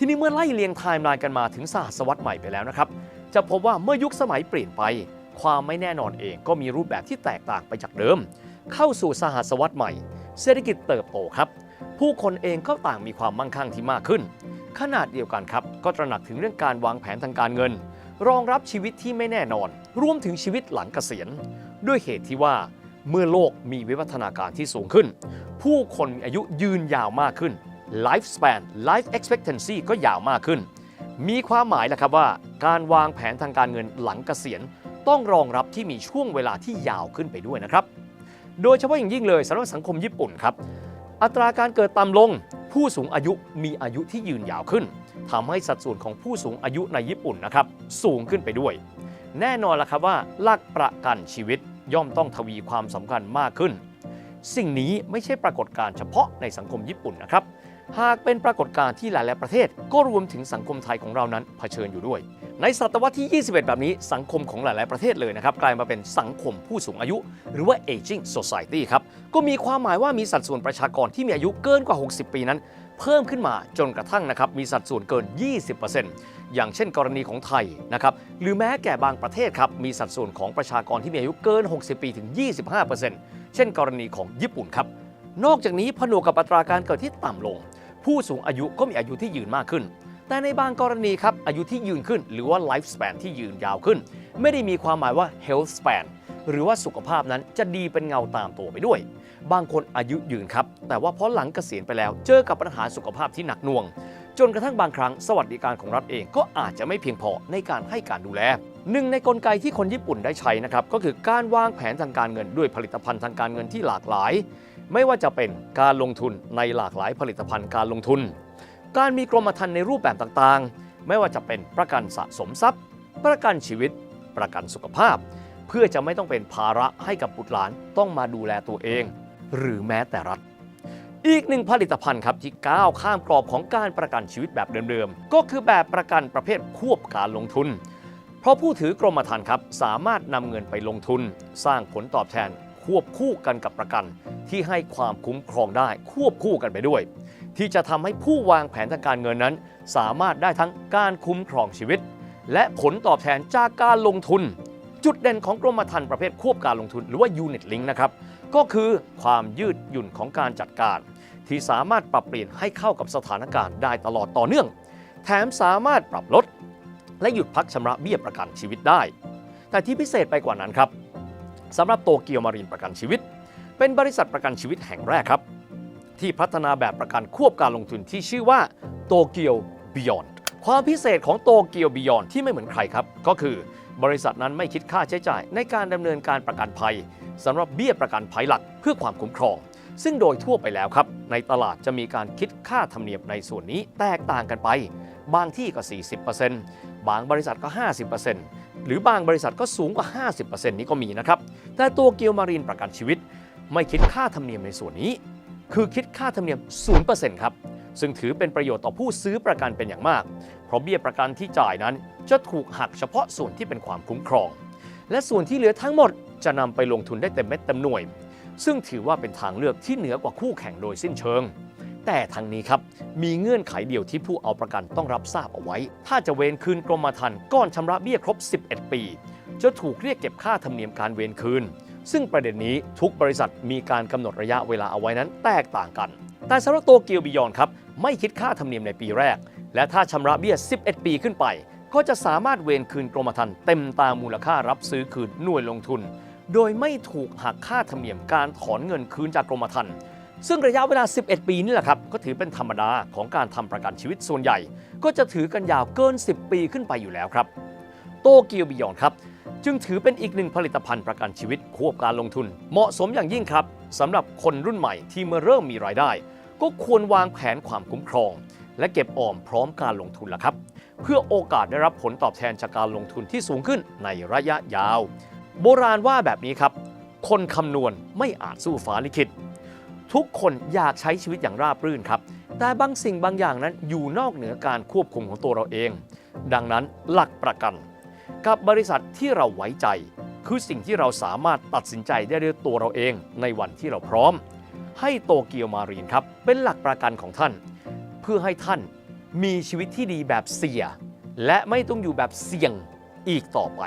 ทีนี้เมื่อไล่เรียงไทม์ไลน์กันมาถึงศตวรรษใหม่ไปแล้วนะครับ จะพบว่าเมื่อยุคสมัยเปลี่ยนไป ความไม่แน่นอนเองก็มีรูปแบบที่แตกต่างไปจากเดิม เข้าสู่สหัสวรรษใหม่ เศรษฐกิจเติบโตครับ ผู้คนเองก็ต่างมีความมั่งคั่งที่มากขึ้น ขนาดเดียวกันครับ ก็ตระหนักถึงเรื่องการวางแผนทางการเงิน รองรับชีวิตที่ไม่แน่นอน รวมถึงชีวิตหลังเกษียณ ด้วยเหตุที่ว่าเมื่อโลกมีวิวัฒนาการที่สูงขึ้น ผู้คนมีอายุยืนยาวมากขึ้น life span life expectancy ก็ยาวมากขึ้น มีความหมายแหละครับว่า การวางแผนทางการเงินหลังเกษียณ ต้องรองรับที่มีช่วงเวลาที่ยาวขึ้นไปด้วยนะครับ โดยเฉพาะอย่างยิ่งเลยสำหรับสังคมญี่ปุ่นครับ อัตราการเกิดต่ำลง ผู้สูงอายุมีอายุที่ยืนยาวขึ้นทำให้สัดส่วนของผู้สูงอายุในญี่ปุ่นนะครับสูงขึ้นไปด้วย แน่นอนละครับว่าหลักประกันชีวิตย่อมต้องทวีความสำคัญมากขึ้น สิ่งนี้ไม่ใช่ปรากฏการณ์เฉพาะในสังคมญี่ปุ่นนะครับ หากเป็นปรากฏการณ์ที่หลายๆประเทศ ก็รวมถึงสังคมไทยของเรานั้นเผชิญอยู่ด้วย ในศตวรรษที่ 21 แบบนี้สังคมของหลาย ๆ ประเทศเลยนะครับ กลายมาเป็นสังคมผู้สูงอายุ หรือว่า aging society ครับ ก็มีความหมายว่ามีสัดส่วนประชากรที่มีอายุเกินกว่า 60 ปีนั้น เพิ่มขึ้นมาจนกระทั่งนะครับมีสัดส่วนเกิน 20%อย่างเช่น กรณีของไทยนะครับหรือแม้แก่บางประเทศครับมีสัดส่วนของประชากรที่มีอายุเกิน 60 ปีถึง 25%เช่น กรณีของญี่ปุ่นครับนอกจากนี้ผนวกกับอัตราการเกิดที่ต่ำลง ผู้สูงอายุก็มีอายุที่ยืนมากขึ้น แต่ในบางกรณีครับ อายุที่ยืนขึ้น หรือว่า life span ที่ยืนยาวขึ้น ไม่ได้มีความหมายว่า health span หรือว่าสุขภาพนั้นจะดีเป็นเงาตามตัวไปด้วย บางคนอายุยืนครับ แต่ว่าพอหลังเกษียณไปแล้ว เจอกับปัญหาสุขภาพที่หนักหน่วง จนกระทั่งบางครั้งสวัสดิการของรัฐเองก็อาจจะไม่เพียงพอในการให้การดูแลหนึ่งในกลไกที่คนญี่ปุ่นได้ใช้นะครับก็คือการวางแผนทางการเงินด้วยผลิตภัณฑ์ทางการเงินที่หลากหลาย ไม่ว่าจะเป็นการลงทุนในหลากหลายผลิตภัณฑ์การลงทุน การมีกรมธรรม์ในรูปแบบต่างๆ ไม่ว่าจะเป็นประกันสะสมทรัพย์ ประกันชีวิต ประกันสุขภาพ เพื่อจะไม่ต้องเป็นภาระให้กับบุตรหลานต้องมาดูแลตัวเอง หรือแม้แต่รัฐ อีกหนึ่งผลิตภัณฑ์ครับที่ก้าวข้ามกรอบของการประกันชีวิตแบบเดิมๆ ก็คือแบบประกันประเภทควบการลงทุน เพราะผู้ถือกรมธรรม์ครับสามารถนำเงินไปลงทุน สร้างผลตอบแทนควบคู่กันกับประกัน ที่ให้ความคุ้มครองได้ควบคู่กันไปด้วย ที่จะทำให้ผู้วางแผนทางการเงินนั้น สามารถได้ทั้งการคุ้มครองชีวิต และผลตอบแทนจากการลงทุน จุดเด่นของกรมธรรม์ประเภทควบการลงทุนหรือว่า Unit Link นะครับก็คือความยืดหยุ่นของการจัดการ ที่สามารถปรับเปลี่ยนให้เข้ากับสถานการณ์ได้ตลอดต่อเนื่อง แถมสามารถปรับลด และหยุดพักชำระเบี้ยประกันชีวิตได้ แต่ที่พิเศษไปกว่านั้นครับสำหรับโตเกียวมารีนประกันชีวิต เป็นบริษัทประกันชีวิตแห่งแรกครับ ที่พัฒนาแบบประกันควบการลงทุนที่ชื่อว่าโตเกียวบิยอนความพิเศษของโตเกียวบิยอนที่ไม่เหมือนใครครับ ก็คือบริษัทนั้นไม่คิดค่าใช้จ่าย ในการดำเนินการประกันภัยสำหรับเบี้ยประกันภัยหลักเพื่อความคุ้มครอง ซึ่งโดยทั่วไปแล้วครับ ในตลาดจะมีการคิดค่าธรรมเนียมในส่วนนี้แตกต่างกันไป บางที่ก็ 40%บางบริษัทก็ 50%หรือบางบริษัทก็สูงกว่า 50%นี้ก็มีนะครับ แต่ตัวเกียวมารีนประกันชีวิต ไม่คิดค่าธรรมเนียมในส่วนนี้ คือคิดค่าธรรมเนียม 0%ครับ ซึ่งถือเป็นประโยชน์ต่อผู้ซื้อประกันเป็นอย่างมาก เพราะเบี้ยประกันที่จ่ายนั้นจะถูกหักเฉพาะส่วนที่เป็นความคุ้มครอง และส่วนที่เหลือทั้งหมดจะนำไปลงทุนได้เต็มเม็ดเต็มหน่วย ซึ่งถือว่าเป็นทางเลือกที่เหนือกว่าคู่แข่งโดยสิ้นเชิง แต่ทางนี้ครับมีเงื่อนไขเดียวที่ผู้เอาประกันต้องรับทราบเอาไว้ ถ้าจะเวนคืนกรมธรรม์ก้อนชำระเบี้ยครบ 11 ปี จะถูกเรียกเก็บค่าธรรมเนียมการเวนคืน ซึ่งประเด็นนี้ทุกบริษัทมีการกำหนดระยะเวลาเอาไว้นั้นแตกต่างกัน แต่สำหรับโตเกียวบิยอนครับ ไม่คิดค่าธรรมเนียมในปีแรก และถ้าชำระเบี้ย 11 ปีขึ้นไป ก็จะสามารถเวนคืนกรมธรรม์เต็มตามมูลค่ารับซื้อคืนหน่วยลงทุน โดยไม่ถูกหักค่าธรรมเนียมการถอนเงินคืนจากกรมธรรม์ซึ่งระยะเวลา 11 ปีนี่แหละครับ ก็ถือเป็นธรรมดาของการทำประกันชีวิตส่วนใหญ่ ก็จะถือกันยาวเกิน 10 ปีขึ้นไปอยู่แล้วครับ โตเกียวบิยอนครับ จึงถือเป็นอีกหนึ่งผลิตภัณฑ์ประกันชีวิตควบการลงทุน เหมาะสมอย่างยิ่งครับสำหรับคนรุ่นใหม่ที่เมื่อเริ่มมีรายได้ ก็ควรวางแผนความคุ้มครอง และเก็บออมพร้อมการลงทุนละครับ เพื่อโอกาสได้รับผลตอบแทนจากการลงทุนที่สูงขึ้นในระยะยาว โบราณว่าแบบนี้ครับ คนคำนวณไม่อาจสู้ฟ้าลิขิตทุกคนอยากใช้ชีวิตอย่างราบรื่นครับ แต่บางสิ่งบางอย่างนั้นอยู่นอกเหนือการควบคุมของตัวเราเอง ดังนั้นหลักประกัน กับบริษัทที่เราไว้ใจ คือสิ่งที่เราสามารถตัดสินใจได้ด้วยตัวเราเองในวันที่เราพร้อม ให้โตเกียวมารีนครับ เป็นหลักประกันของท่าน เพื่อให้ท่านมีชีวิตที่ดีแบบเสียและไม่ต้องอยู่แบบเสี่ยงอีกต่อไป